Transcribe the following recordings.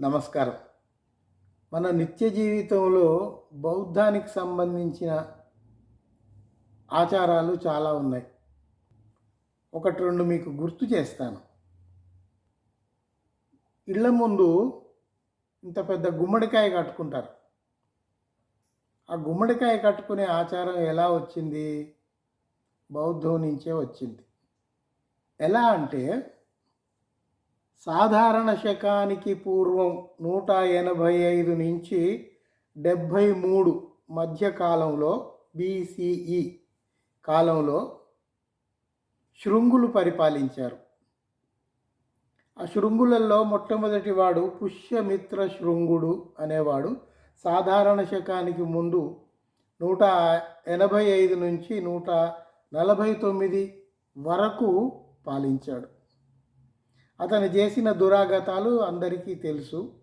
నమస్కారం. మన నిత్య జీవితంలో బౌద్ధానికి సంబంధించిన ఆచారాలు చాలా ఉన్నాయి. ఒకటి రెండు మీకు గుర్తు చేస్తాను. ఇళ్ళ ముందు ఇంత పెద్ద గుమ్మడికాయ కట్టుకుంటారు. ఆ గుమ్మడికాయ కట్టుకునే ఆచారం ఎలా వచ్చింది? బౌద్ధం నుంచే వచ్చింది. ఎలా అంటే సాధారణ శకానికి పూర్వం నూట ఎనభై ఐదు నుంచి డెబ్భై మూడు మధ్యకాలంలో బీసీఈ కాలంలో శృంగులు పరిపాలించారు. ఆ శృంగులలో మొట్టమొదటివాడు పుష్యమిత్ర శృంగుడు అనేవాడు. సాధారణ శకానికి ముందు నూట ఎనభై ఐదు నుంచి నూట నలభై తొమ్మిది వరకు పాలించాడు. అతను చేసిన దురాగతాలు అందరికీ తెలుసు.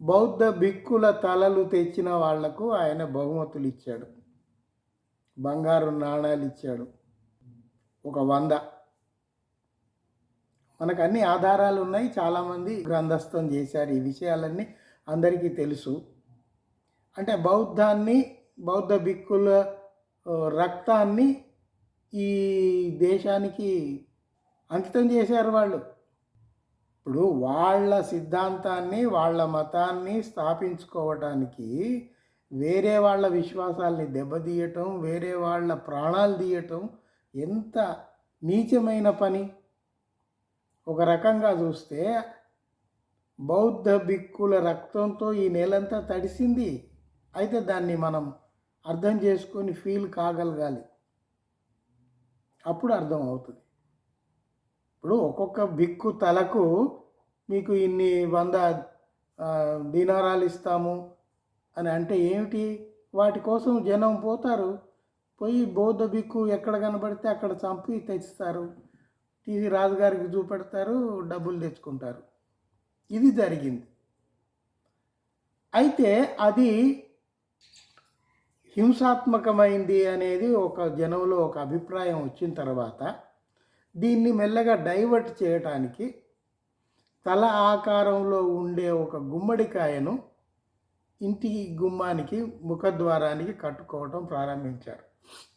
బౌద్ధ భిక్కుల తలలు తెచ్చిన వాళ్ళకు ఆయన బహుమతులు ఇచ్చాడు. బంగారు నాణాలు ఇచ్చాడు. ఒక వంద. మనకు అన్ని ఆధారాలు ఉన్నాయి. చాలామంది గ్రంథస్థం చేశారు. ఈ విషయాలన్నీ అందరికీ తెలుసు. అంటే బౌద్ధాన్ని బౌద్ధ భిక్కుల రక్తాన్ని ఈ దేశానికి అంకితం చేశారు వాళ్ళు. ఇప్పుడు వాళ్ళ సిద్ధాంతాన్ని వాళ్ళ మతాన్ని స్థాపించుకోవటానికి వేరే వాళ్ళ విశ్వాసాల్ని దెబ్బతీయటం వేరే వాళ్ళ ప్రాణాలు తీయటం ఎంత నీచమైన పని? ఒక రకంగా చూస్తే బౌద్ధ భిక్కుల రక్తంతో ఈ నేలంతా తడిసింది. అయితే దాన్ని మనం అర్థం చేసుకొని ఫీల్ కాగలగాలి. అప్పుడు అర్థం అవుతుంది. ఇప్పుడు ఒక్కొక్క బిక్కు తలకు మీకు ఇన్ని వంద దినారాలు దీనారాలు ఇస్తాము అని అంటే ఏమిటి? వాటి కోసం జనం పోతారు. పోయి బౌద్ధ బిక్కు ఎక్కడ కనబడితే అక్కడ చంపి తెచ్చుతారు. టీవీ రాజుగారికి చూపెడతారు డబ్బులు తెచ్చుకుంటారు. ఇది జరిగింది. అయితే అది హింసాత్మకమైంది అనేది ఒక జనంలో ఒక అభిప్రాయం వచ్చిన తర్వాత దీన్ని మెల్లగా డైవర్ట్ చేయటానికి తల ఆకారంలో ఉండే ఒక గుమ్మడికాయను ఇంటి గుమ్మానికి ముఖద్వారానికి కట్టుకోవటం ప్రారంభించారు.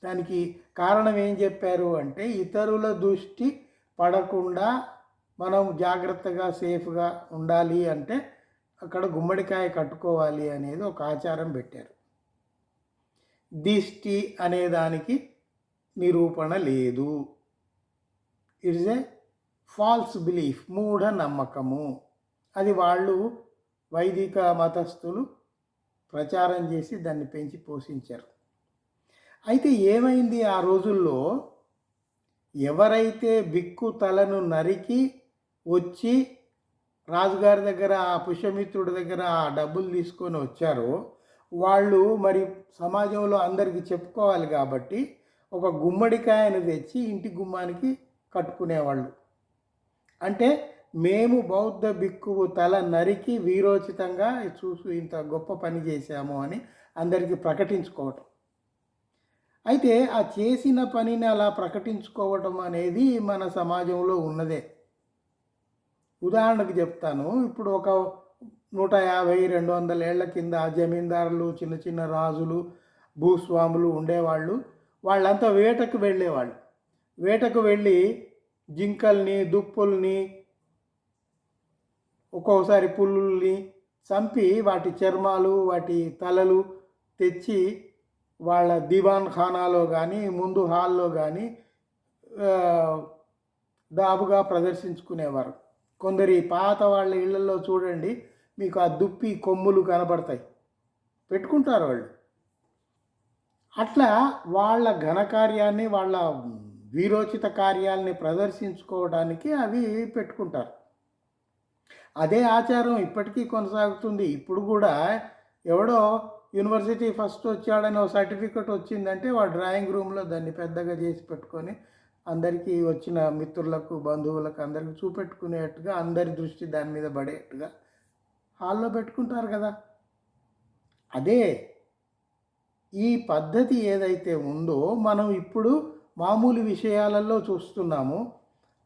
దానికి కారణం ఏం చెప్పారు అంటే ఇతరుల దృష్టి పడకుండా మనం జాగ్రత్తగా సేఫ్గా ఉండాలి అంటే అక్కడ గుమ్మడికాయ కట్టుకోవాలి అనేది ఒక ఆచారం పెట్టారు. దిష్టి అనే దానికి నిరూపణ లేదు. ఇట్స్ ఏ ఫాల్స్ బిలీఫ్ మూఢ నమ్మకము అది వాళ్ళు వైదిక మతస్థులు ప్రచారం చేసి దాన్ని పెంచి పోషించారు. అయితే ఏమైంది ఆ రోజుల్లో? ఎవరైతే బిక్కు తలను నరికి వచ్చి రాజుగారి దగ్గర ఆ పుష్యమిత్రుడి దగ్గర ఆ డబ్బులు తీసుకొని వచ్చారో వాళ్ళు మరి సమాజంలో అందరికీ చెప్పుకోవాలి కాబట్టి ఒక గుమ్మడికాయను తెచ్చి ఇంటి గుమ్మానికి కట్టుకునేవాళ్ళు. అంటే మేము బౌద్ధ బిక్కువు తల నరికి వీరోచితంగా చూసు ఇంత గొప్ప పని చేశాము అని అందరికీ ప్రకటించుకోవటం. అయితే ఆ చేసిన పనిని అలా ప్రకటించుకోవటం అనేది మన సమాజంలో ఉన్నదే. ఉదాహరణకు చెప్తాను ఇప్పుడు ఒక నూట యాభై రెండు వందల ఏళ్ళ కింద జమీందారులు చిన్న చిన్న రాజులు భూస్వాములు ఉండేవాళ్ళు వాళ్ళంతా వేటకు వెళ్ళేవాళ్ళు. వేటకు వెళ్ళి జింకల్ని దుప్పుల్ని ఒక్కోసారి పుల్లుల్ని చంపి వాటి చర్మాలు వాటి తలలు తెచ్చి వాళ్ళ దివాన్ ఖానాలో కానీ ముందు హాల్లో కానీ దాబుగా ప్రదర్శించుకునేవారు. కొందరి పాత వాళ్ళ ఇళ్ళలో చూడండి మీకు ఆ దుప్పి కొమ్ములు కనబడతాయి. పెట్టుకుంటారు వాళ్ళు. అట్లా వాళ్ళ ఘనకార్యాన్ని వాళ్ళ వీరోచిత కార్యాలని ప్రదర్శించుకోవడానికి అవి పెట్టుకుంటారు. అదే ఆచారం ఇప్పటికీ కొనసాగుతుంది. ఇప్పుడు కూడా ఎవడో యూనివర్సిటీ ఫస్ట్ వచ్చాడని ఒక సర్టిఫికెట్ వచ్చిందంటే వాడు డ్రాయింగ్ రూమ్లో దాన్ని పెద్దగా చేసి పెట్టుకొని అందరికీ వచ్చిన మిత్రులకు బంధువులకు అందరికీ చూపెట్టుకునేట్టుగా అందరి దృష్టి దాని మీద పడేట్టుగా హాల్లో పెట్టుకుంటారు కదా. అదే ఈ పద్ధతి ఏదైతే ఉందో మనం ఇప్పుడు మామూలు విషయాలలో చూస్తున్నాము.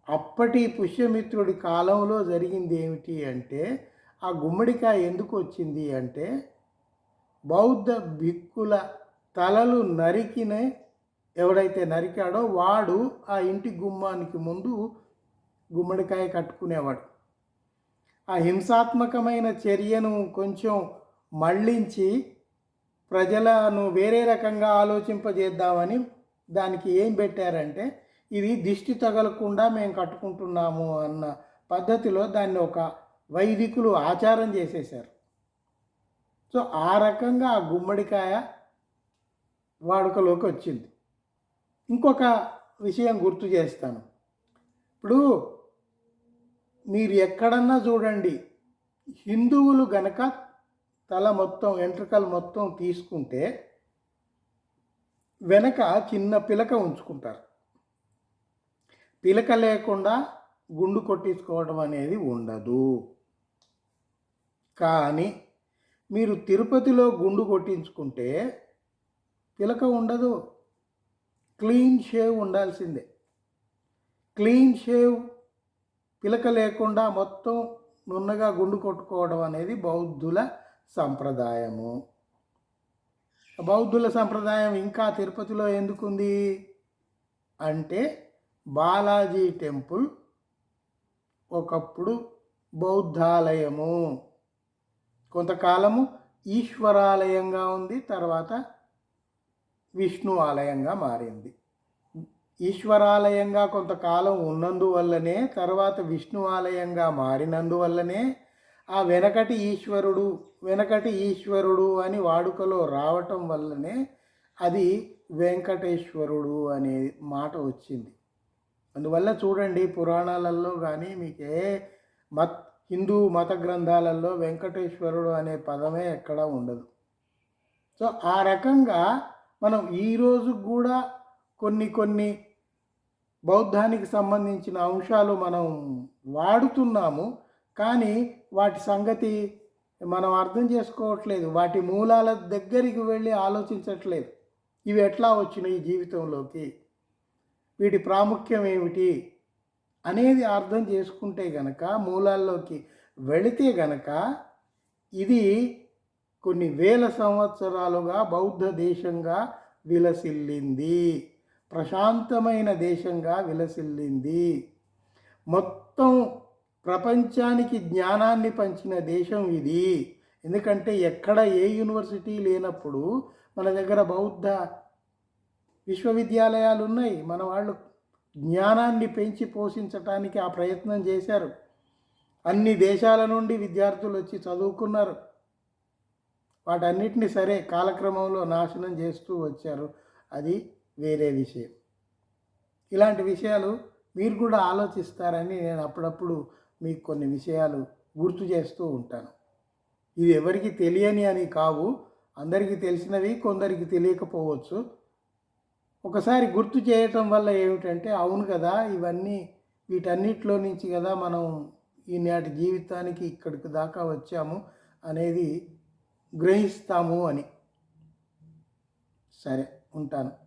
అప్పటి పుష్యమిత్రుడి కాలంలో జరిగింది ఏమిటి అంటే ఆ గుమ్మడికాయ ఎందుకు వచ్చింది అంటే బౌద్ధ భిక్కుల తలలు నరికిన ఎవడైతే నరికాడో వాడు ఆ ఇంటి గుమ్మానికి ముందు గుమ్మడికాయ కట్టుకునేవాడు. ఆ హింసాత్మకమైన చర్యను కొంచెం మళ్ళించి ప్రజలను వేరే రకంగా ఆలోచింపజేద్దామని దానికి ఏం పెట్టారంటే ఇది దిష్టి తగలకుండా మేము కట్టుకుంటున్నాము అన్న పద్ధతిలో దాన్ని ఒక వైదికులు ఆచారం చేసేసారు సో ఆ రకంగా ఆ గుమ్మడికాయ వాడుకలోకి వచ్చింది. ఇంకొక విషయం గుర్తు చేస్తాను. ఇప్పుడు మీరు ఎక్కడన్నా చూడండి హిందువులు గనక తల మొత్తం వెంట్రుకలు మొత్తం తీసుకుంటే వెనక చిన్న పిలక ఉంచుకుంటారు. పిలక లేకుండా గుండు కొట్టించుకోవడం అనేది ఉండదు. కానీ మీరు తిరుపతిలో గుండు కొట్టించుకుంటే పిలక ఉండదు. క్లీన్ షేవ్ ఉండాల్సిందే. క్లీన్ షేవ్ పిలక లేకుండా మొత్తం నున్నగా గుండు కొట్టుకోవడం అనేది బౌద్ధుల సంప్రదాయము. బౌద్ధుల సంప్రదాయం ఇంకా తిరుపతిలో ఎందుకుంది? అంటే బాలాజీ టెంపుల్ ఒకప్పుడు బౌద్ధాలయము. కొంతకాలము ఈశ్వరాలయంగా ఉంది తర్వాత విష్ణు ఆలయంగా మారింది. ఈశ్వరాలయంగా కొంతకాలం ఉన్నందువల్లనే తర్వాత విష్ణు ఆలయంగా మారినందువల్లనే ఆ వెనకటి ఈశ్వరుడు వెనకటి ఈశ్వరుడు అని వాడుకలో రావటం వల్లనే అది వెంకటేశ్వరుడు అనే మాట వచ్చింది. అందువల్ల చూడండి పురాణాలలో కానీ మీకే మత్ హిందూ మత గ్రంథాలలో వెంకటేశ్వరుడు అనే పదమే ఎక్కడా ఉండదు. సో ఆ రకంగా మనం ఈరోజు కూడా కొన్ని కొన్ని బౌద్ధానికి సంబంధించిన అంశాలు మనం వాడుతున్నాము. కానీ వాటి సంగతి మనం అర్థం చేసుకోవట్లేదు. వాటి మూలాల దగ్గరికి వెళ్ళి ఆలోచించట్లేదు. ఇవి ఎట్లా వచ్చినాయి జీవితంలోకి? వీటి ప్రాముఖ్యం ఏమిటి? అనేది అర్థం చేసుకుంటే గనక మూలాల్లోకి వెళితే గనక ఇది కొన్ని వేల సంవత్సరాలుగా బౌద్ధ దేశంగా విలసిల్లింది. ప్రశాంతమైన దేశంగా విలసిల్లింది. మొత్తం ప్రపంచానికి జ్ఞానాన్ని పంచిన దేశం ఇది. ఎందుకంటే ఎక్కడ ఏ యూనివర్సిటీ లేనప్పుడు మన దగ్గర బౌద్ధ విశ్వవిద్యాలయాలు ఉన్నాయి. మన వాళ్ళు జ్ఞానాన్ని పెంచి పోషించటానికి ఆ ప్రయత్నం చేశారు. అన్ని దేశాల నుండి విద్యార్థులు వచ్చి చదువుకున్నారు. వాటన్నిటిని సరే కాలక్రమంలో నాశనం చేస్తూ వచ్చారు. అది వేరే విషయం. ఇలాంటి విషయాలు మీరు కూడా ఆలోచిస్తారని నేను అప్పుడప్పుడు మీకు కొన్ని విషయాలు గుర్తు చేస్తూ ఉంటాను. ఇవి ఎవరికి తెలియని అని కావు అందరికీ తెలిసినవి కొందరికి తెలియకపోవచ్చు. ఒకసారి గుర్తు చేయటం వల్ల ఏమిటంటే అవును కదా ఇవన్నీ వీటన్నిటిలో నుంచి కదా మనం ఈనాటి జీవితానికి ఇక్కడికి దాకా వచ్చాము అనేది గ్రహిస్తాము అని. సరే ఉంటాను.